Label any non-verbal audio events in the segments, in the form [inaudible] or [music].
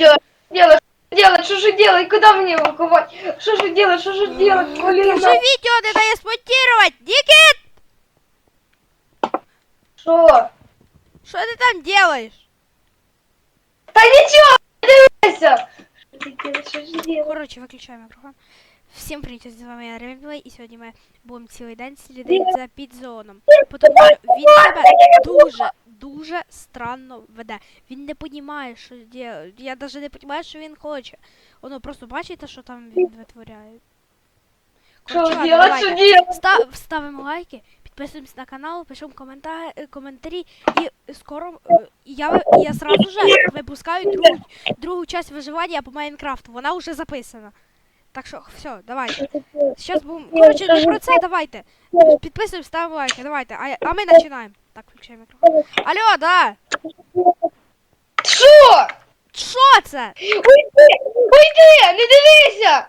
делать? Делать? Делать? Что же делать? Куда мне его ховать? Что же делать? Что же делать? Ты Блин, же видео не дає смонтировать! Никит! что? Що ти там делаешь? Да ничего, не дивися! Что же делать? Что же делать? Коротше, виключаю мікрофон. Всім привіт, з вами я Ревенплей, і сьогодні ми будемо цілий день слідити за підзоном. Тому що він себе дуже, дуже странно веде. Він не розуміє, що де. Я навіть не розумію, що він хоче. Воно просто бачите, що там він витворяє. Став, ставимо лайки, підписуємось на канал, пишемо комента... е, коментарі і скоро е, я, ви- я сразу же випускаю другу, другу часть виживання по Майнкрафту. Вона вже записана. Так що все, давайте. Сейчас будемо. Коротше, не про це давайте. Підписуємо, ставимо лайки, давайте. А, а ми починаємо. Так, включаємо мікрофон. Алло, да. Что? Що це? Уйди! Уйди! Не дивися!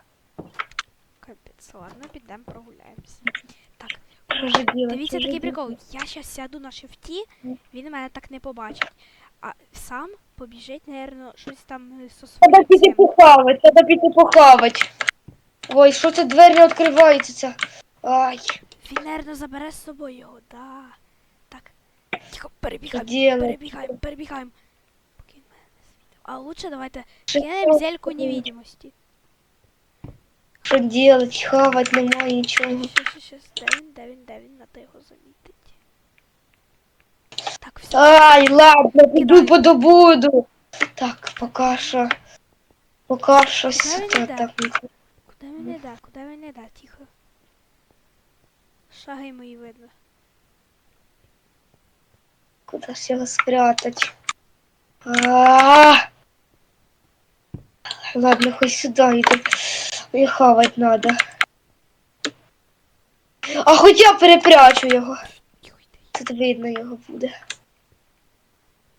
Капець, ладно, підемо прогуляємося. Так, Что же? Дивіться такий делать? прикол. Я зараз сяду на шифті, він мене так не побачить. А сам побіжить, напевно, щось там со Треба своїм. піти цим. похавать, треба піти похавать. Ой, що це двері не відкриваються? Ай, Він, напевно, забере з собою його, да. Тихо, перебігаємо, перебігаємо, перебігаємо. Поки він мене не світив. А лучше давайте кинемо зельку невидимості. Що делать? Хавать немає нічого. Щас, щас, щас, де він, де він, де він, на його замітить. Так, все. Ай, ладно, піду подобуду. Так, поки що. Поки що іде? так. Куди він іде? Куди він іде? Тихо. Шаги мої видно. Куда ж його спрятать? А, Ладно, хоть сюда иду. Мне хавать надо. А хоть я перепрячу його. Тут видно його буде.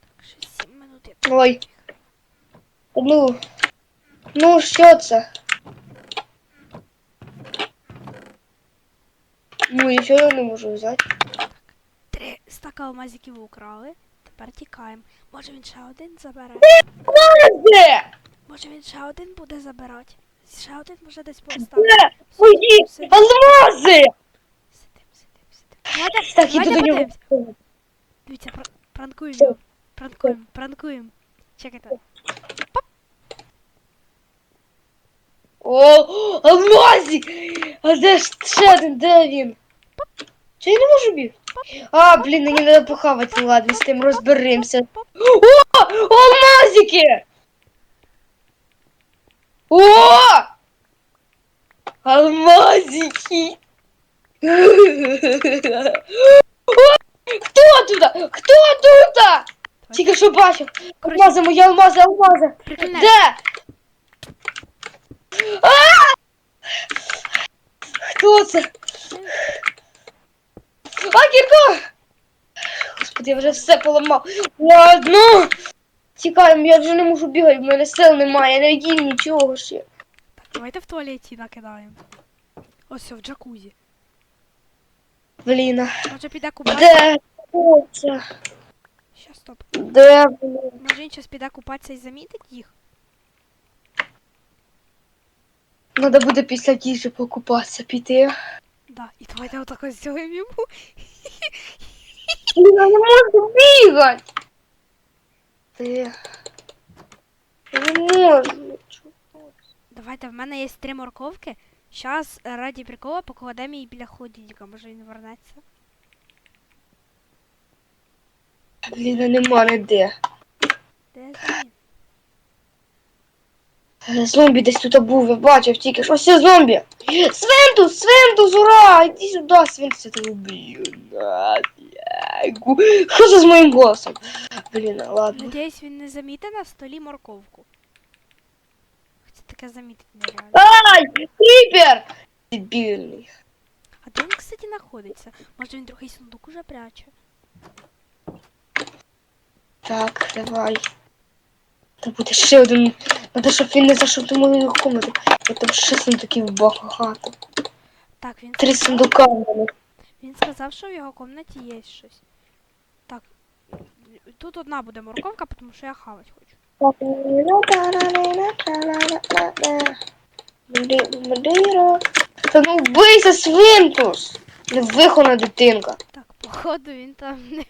Так, ще 7 минут я Ой. Ну. Ну, що це? Ну, нічого я не можу взяти. Стака алмазиків украли. Тепер тікаємо. Може він ще один забере? Може він ще один буде забирати? Ще один може десь поставити. Мої алмази! Сидим, сидим, сидим. Так, іду до нього. Дивіться, пр- пранкуємо. Пранкуємо, пранкуємо. Чекайте. О, алмазик! А де ж ще один, де він? Чи я не можу бігти? А, блін, мені треба похавати, ну ладно, з тим розберемося. О, алмазики! О! Алмазики! О, Хто тут? Хто тут? Тільки що бачив. Алмази, мої алмази, алмази. Прикольне. Де? А! Хто це? А, Кірко! Господи, я вже все поламав. Ладно. Тікаємо, я вже не можу бігати, в мене сил немає, не їм нічого ще. Так, давайте в туалеті накидаємо. Ось все, в джакузі. Блін, Може піде купатися? де? Хто це? Щас, стоп. Де, блін? Може він зараз піде купатися і замітить їх? Надо буде після тіжі покупатися, піти. Да. І давайте отако зробимо йому. Блін, я не можу бігати. Де? Я не можу. Давайте, в мене є три морковки. Щас раді прикола покладемо її біля холодильника, може він вернеться. Блін, нема ніде. Де він? Е, Зомбі десь тут був, я бачив тільки що. Ось це зомбі. Свинтус, свинтус, ура! Іди сюди, свинтус, я тебе вб'ю. Що це з моїм голосом? Блін, ладно. Надіюсь, він не замітить на столі морковку. Хоча таке замітить нереально. Ай, кріпер! Дебільний. А де він, кстати, знаходиться? Може він другий сундук уже пряче? Так, давай. Та буде ще один. Надо, щоб він не зайшов до моєї комнати. Бо там ще сундуків багато. Так, він Три сундука в мене. він сказав, що в його кімнаті є щось. Так. Тут одна буде морковка, тому що я хавать хочу. Та ну вбийся, свинтус! Невихована дитинка. Так, походу він там не,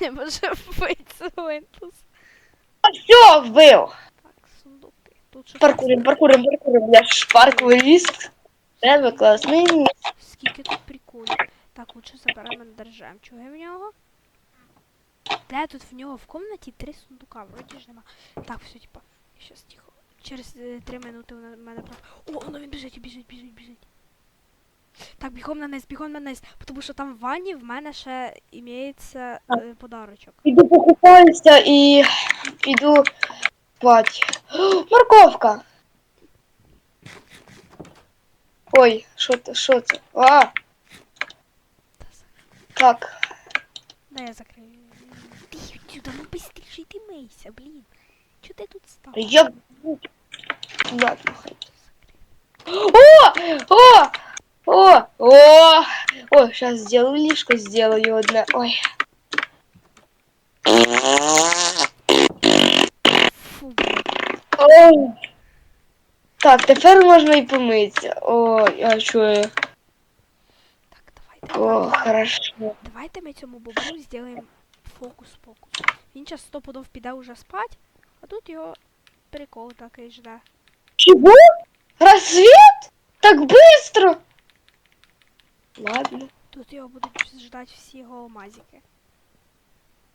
не може вбити Вентус. А все, вбив! Тут що Паркурим, паркурим, паркурим, бля, шпаркурист. Тебе класний. Скільки тут приколів. Так, лучше заберемо держем. Чого в нього? Де тут в нього в комнаті три сундука, вроді ж нема. Так, все, типа, щас тихо. Через е, три минути у мене прав. О, воно він біжить, біжить, біжить, біжить. Так, бігом на низ, бігом на низ. Тому що там в ванні в мене ще імеється е, подарочок. Іду покупаюся і іду спати. О, [gasps] Морковка! Ой, що це, що це? А, так. Дай я закрию. Ти сюди, ну быстріше ти мийся, блін. Чого ти тут став? Я... Хай. [gasps] О! О! О! О! О, сейчас сделаю лишку, сделаю одна. Ой. Так, тепер можна і помитися. Що я? Так, давайте. О, хорошо. Давайте ми цьому бобру зробимо фокус-покус. Він час сто пудов піде уже спать, а тут його прикол такий жде. Чего? Рассвет? Так быстро? Ладно. Тут його будуть ждати всі голомазики.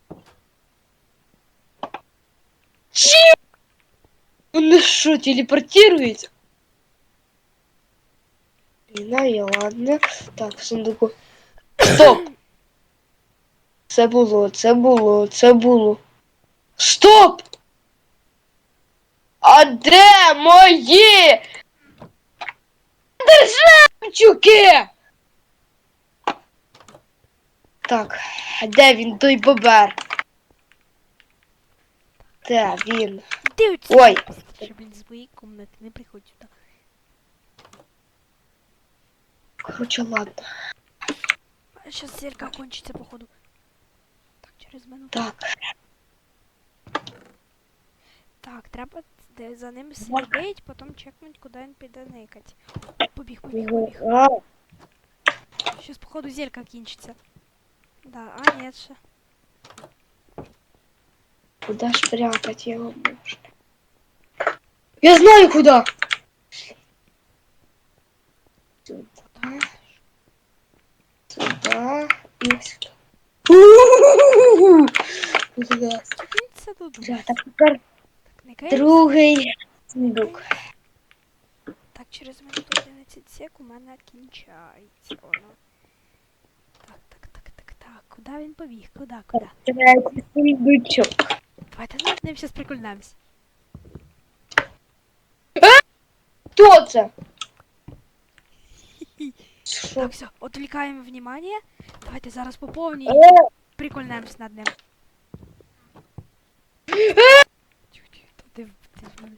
Чи? Он что, телепортируется? Не знаю, ладно. Так, в сундуку. Стоп! [clears throat] Це було, це було, це було. Стоп! А де мої? Державчуки? Так, де він той бобер? Де він? Оці? Ой. Що, блін, з моєї комнати, не приходь сюди. Короче, ладно. Зараз зірка кончиться, походу. Так, через минуту. Так. Так, треба за ним слідить, потім чекнуть, куди він піде никать. Побіг, побіг, побіг. А, походу, зелька кінчиться. Да, а нет ще. Куда ж прятать его можно? Я знаю куда. Сюда, сюда и сюда. [laughs] Тут. Бля, так тепер не кай. другий сундук. Так, через минуту 11 сек у мене кінчається воно. Так, так, так, так, так. Куди він побіг? Куди, куди? Третій сундучок. Давайте над ним зараз прикольнемось. Хто це? Так, все, отвлекаємо внимание. Давайте зараз по повній Е, прикольнемось над ним. То ти, ти в мене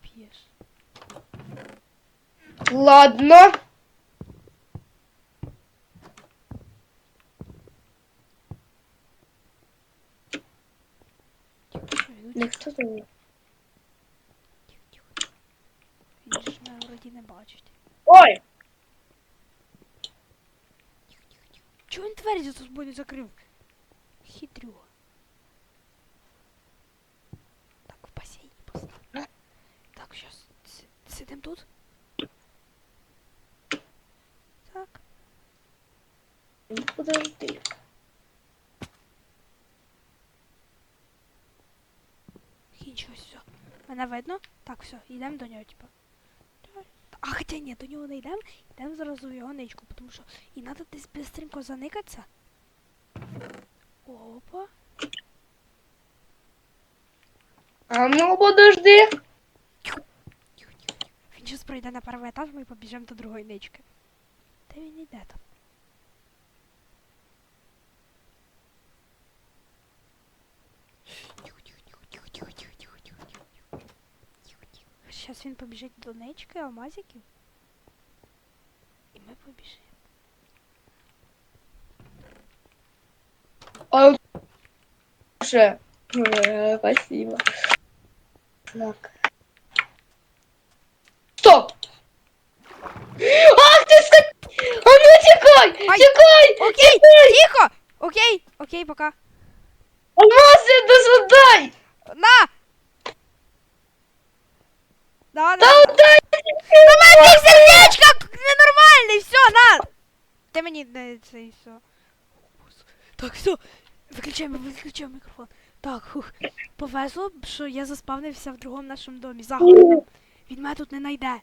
п'єш. Ладно. Тихо, що він Не утік? хто там? є? Тихо, тихо. Він же ж мене вроді не бачить. Ой! Тихо, тихо, тихо. Чого він двері за собою не закрив? Хитрюга. Так, в басейні постав. Так, сейчас сидим тут. Так. Ну, Подожди. Мене видно? Так, все, йдемо до нього, типа. А хоча ні, до нього не йдемо, йдемо зразу в його ничку, тому що і треба десь быстренько заникатися. Опа. А ну подожди. Він зараз пройде на перший етаж, ми побіжимо до другої нички. Де він йде там? Зараз він побіжить до нички, алмазиків. І ми побіжимо. А ще. Э, Спасибо. Так. Стоп! Ах ты ска... А ну тикай! Ай! Тикай! Окей, тихо! Окей, окей, пока. Алмазы, до сюда! На! Да, да. Да дай! Давай ти сердечко! Ненормальний, все, на! Ти мені не це і все. Так, все. Виключаємо, виключаємо мікрофон. Так, хух. Повезло, що я заспавнився в другому нашому домі. Заходимо. Він мене тут не знайде.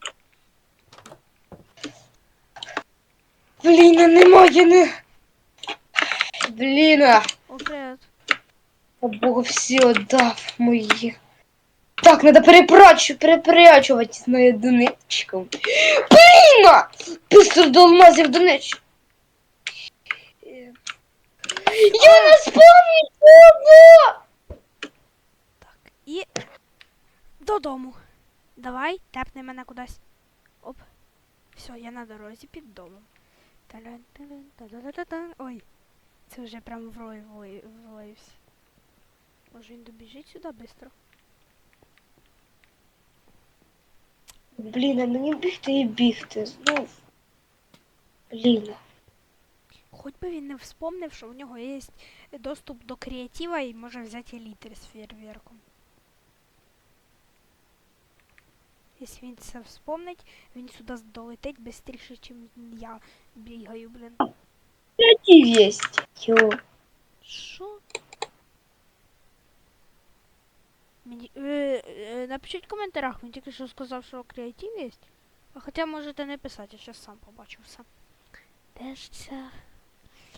Блін, а немає не... Блін, а. О, привіт. Богу всі отдав мої. Так, надо перепрачу, перепрячувати на одиничку. Блін! Быстро до донечку. Я не спомню! Так, і додому. Давай, тепни мене кудись. Оп. Все, я на дорозі під домом. Ой, це вже прям в рой вли- влився. Може він добіжить сюди швидко? Блін, а мені бігти і бігти знов. Блін. Хоч би він не вспомнив, що у нього є доступ до креатива і може взяти елітри з фейерверком. Якщо він це вспомнить, він сюди долетить швидше, ніж я бігаю, блін. Креатив. Йо. Що? Мені, е, е, напишіть в коментарях, він тільки що сказав, що креатив є. А хоча можете не писати, я зараз сам побачу все. Де ж це?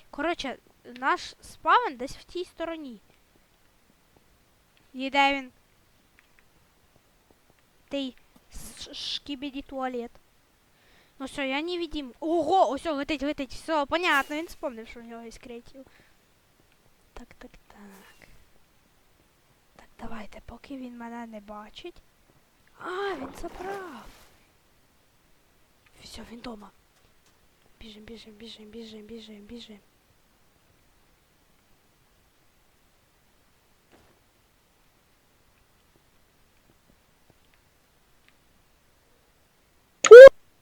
Коротше, наш спавен десь в тій стороні. І де він? Ш- шкібіді туалет. Ну все, я не видим. Ого, о, летить, летить. Все, понятно, він вспомнив, що у нього є креатив. Так, так, так. Давайте, поки він мене не бачить. А, він забрав. Все, він дома. Біжим, біжим, біжим, біжим, біжим, біжим.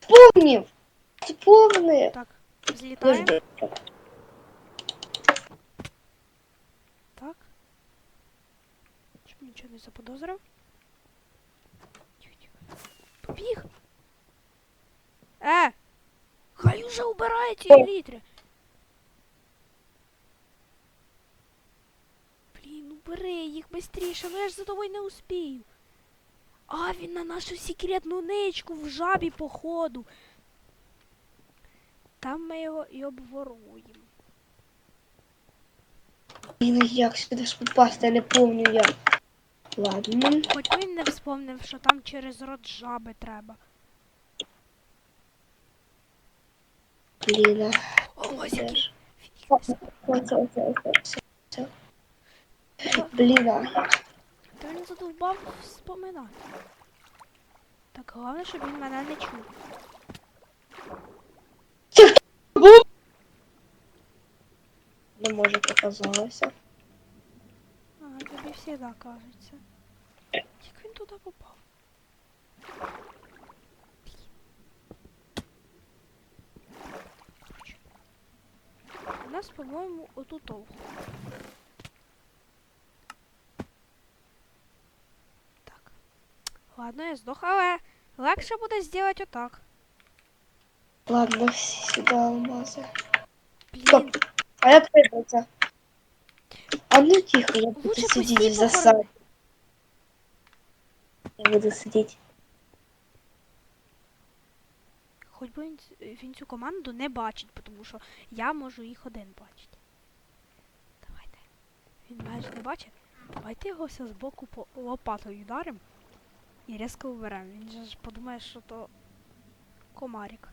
Помнив. Помнив. Так, злітаємо. Подожди. Так. Щоб нічого не заподозрив. Побіг. Е! Хай уже убирає ці літри. Блін, убери їх швидше, ну я ж за тобою не успію. А, він на нашу секретну ничку в жабі походу. Там ми його і обворуємо. Блін, як сюди ж попасти, я не помню як. Ладно. Хоч він не вспомнив, що там через рот жаби треба. Блін. О, ось який. Оце, оце, оце, оце, оце. Блін. Та він задовбав вспоминати. Так, головне, щоб він мене не чув. Це хто був? Не може показалося. А, тобі завжди кажеться. Як він туди попав? Короче. У нас, по-моєму, отут довго. Так. Ладно, я здох, але легше буде зробити отак. Ладно, всі сюди алмази. Блін, Стоп. А як прибиться? А ну тихо, я буду Лучше сидеть пусти в засаде. Я буду сидеть. Хоч би він, він цю команду не бачить, тому що я можу їх один бачити. Давайте. Він майже не бачить. Давайте його все збоку по лопатою ударимо і різко вберемо. Він же ж подумає, що то комарик.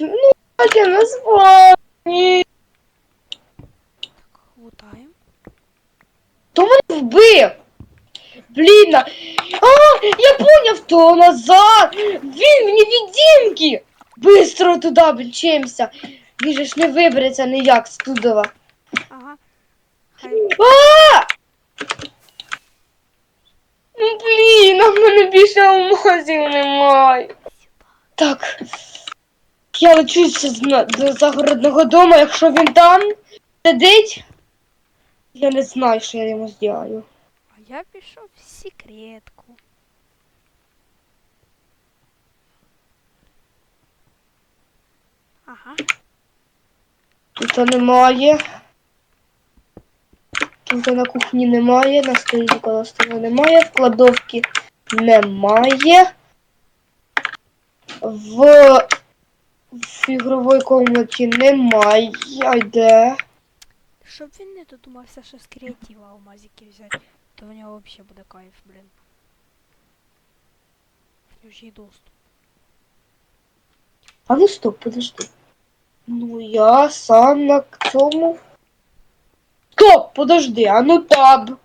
Ну, я назвав. Лутаємо. Хто мене вбив? Блін. А, А, я поняв, то назад. Він в невидимки. Быстро туда влечемся. Він же ж не вибереться ніяк з тудова. Ага. Хай. А! Ну блін, а в мене більше алмазів немає. Так. Я лечу з- до загородного дому, якщо він там сидить. Я не знаю, що я йому зроблю. А я пішов в секретку. Ага. Тут немає. Тут на кухні немає, на столі коло столу немає, в кладовці немає. В, в ігровій кімнаті немає. А де? Щоб він не додумався, що з креатива алмазики взяти, то в нього взагалі буде кайф, блін. Нього доступ. А ну стоп, подожди. Ну я сам на цьому. Стоп, подожди, а ну таб.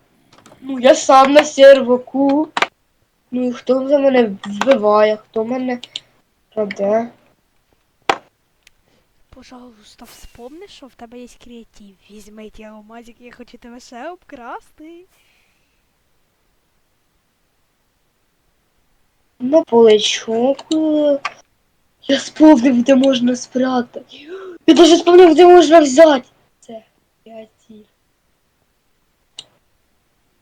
Ну я сам на серваку. Ну і хто за мене вбиває, хто мене краде? Пожалуйста, вспомни, що в тебе є креатив. Візьми ті алмазики, я хочу тебе ще обкрасти. На поличок. е, Я сповнив, де можна спрятати. Я даже сповнив, де можна взяти. Це креатив.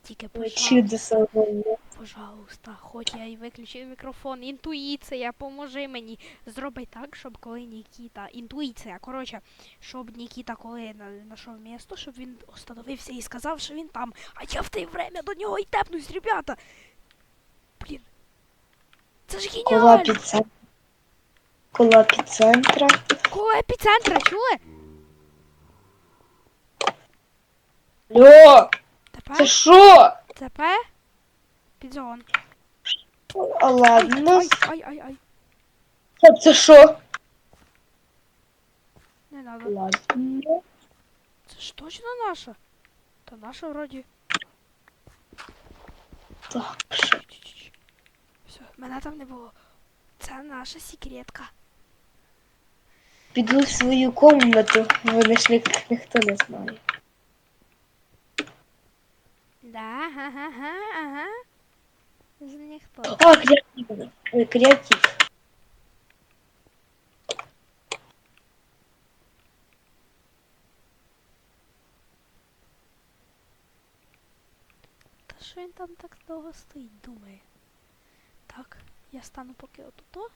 Тільки Чудо самого. Пожалуйста, хоч я і виключив мікрофон. Інтуїція, поможи мені. Зроби так, щоб коли Нікіта. Інтуїція, коротше, щоб Нікіта, коли на- знайшов місто, щоб він остановився і сказав, що він там. А я в те время до нього і тепнусь, ребята. Блін. Це ж Кола геніально! епіцентра. Кола епіцентра. Коло епіцентра, чули? Алло, це що? тепер. Підзон. А ладно. Ай, ай, ай, ай. Стоп, Це що? Не надо. Ладно. Це ж точно наша? Та наша вроді. Так. Все, мене там не було. Це наша секретка. Піду в свою комнату. Вони ж ні- ніхто не знає. Да, ага, ага, ага. З ніхто. А, креатив. Креатив. Та що він там так довго стоїть, думає. Так, я стану поки отуто.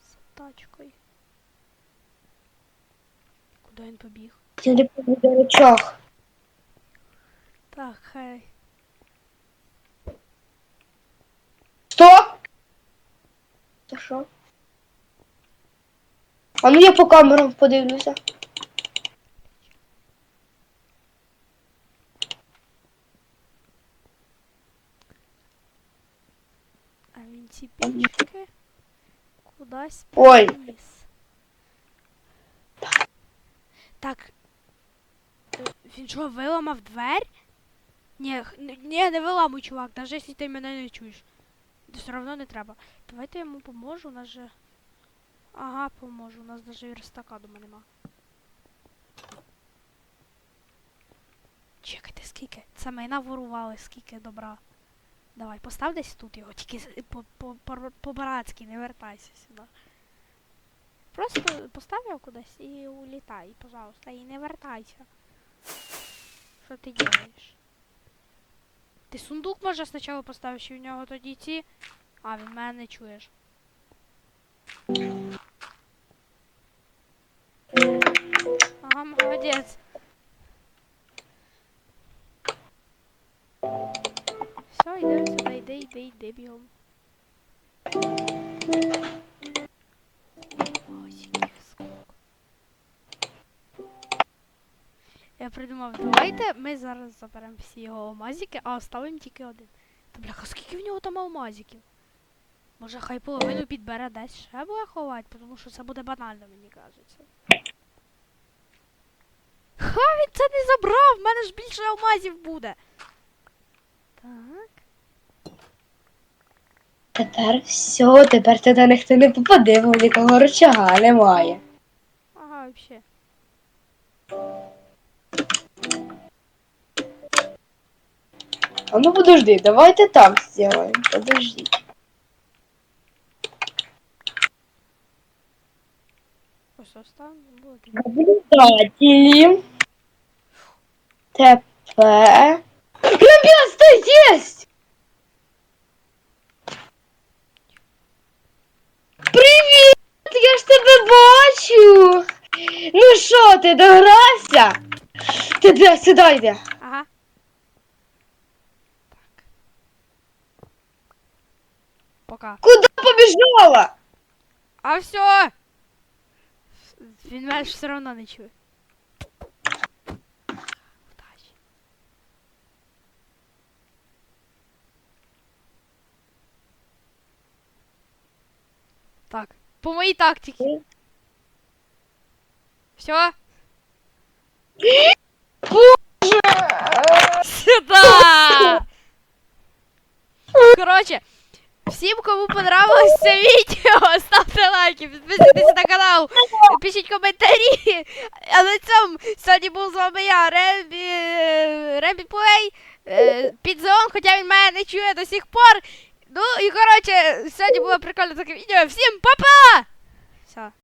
З тачкою. Куди він побіг? Я не пам'ятаю речах. Так, хай. Стоп! Це що? А ну я по камерам подивлюся. А він ці пічки кудись Ой. Так. Він що, виламав двері? Ні, ні, не виламуй, чувак, навіть якщо ти мене не чуєш. Все одно не треба. Давайте я йому поможу, у нас же. Ага, поможу, у нас навіть верстака дома нема. Чекайте, скільки? Це ми наворували, скільки добра. Давай, постав десь тут його, тільки з- по- по- по- по-братськи, не вертайся сюди. Просто постав його кудись і улітай, пожалуйста, і не вертайся. Що ти робиш? Ти сундук може спочатку поставиш, і в нього тоді ці. А, він мене не чуєш. Ага, молодець. Все, йдемо сюди, йди, йди, йди бігом. Ой, який скок. Я придумав, давайте ми зараз заберемо всі його алмазики, а оставимо тільки один. Та бляха, скільки в нього там алмазиків? Може хай половину підбере десь ще буде ховати, тому що це буде банально, мені кажеться. Ха, він це не забрав! В мене ж більше алмазів буде. Так. Тепер все, тепер туди ніхто не попаде, бо нікого рычага немає. А ну подожди, давайте так сделаем. Подожди. Наблюдатели. ТП. Место есть! Привіт! Я ж тебе бачу! Ну що, ти догрався? Ти де сюди йде? Пока. Куди побіжала? А все! Він мене ж все одно не чує. Удачі. Так, по моїй тактиці. Все? Сюда! Короче, всім, кому понравилось це відео, [laughs] ставте лайки, підписуйтесь на канал, пишіть коментарі. А на цьому сьогодні був з вами я, Ребі Ребі Плей, е, Підзон, хоча він мене не чує до сих пор. Ну і коротше, сьогодні було прикольне таке відео. Всім па-па! Все.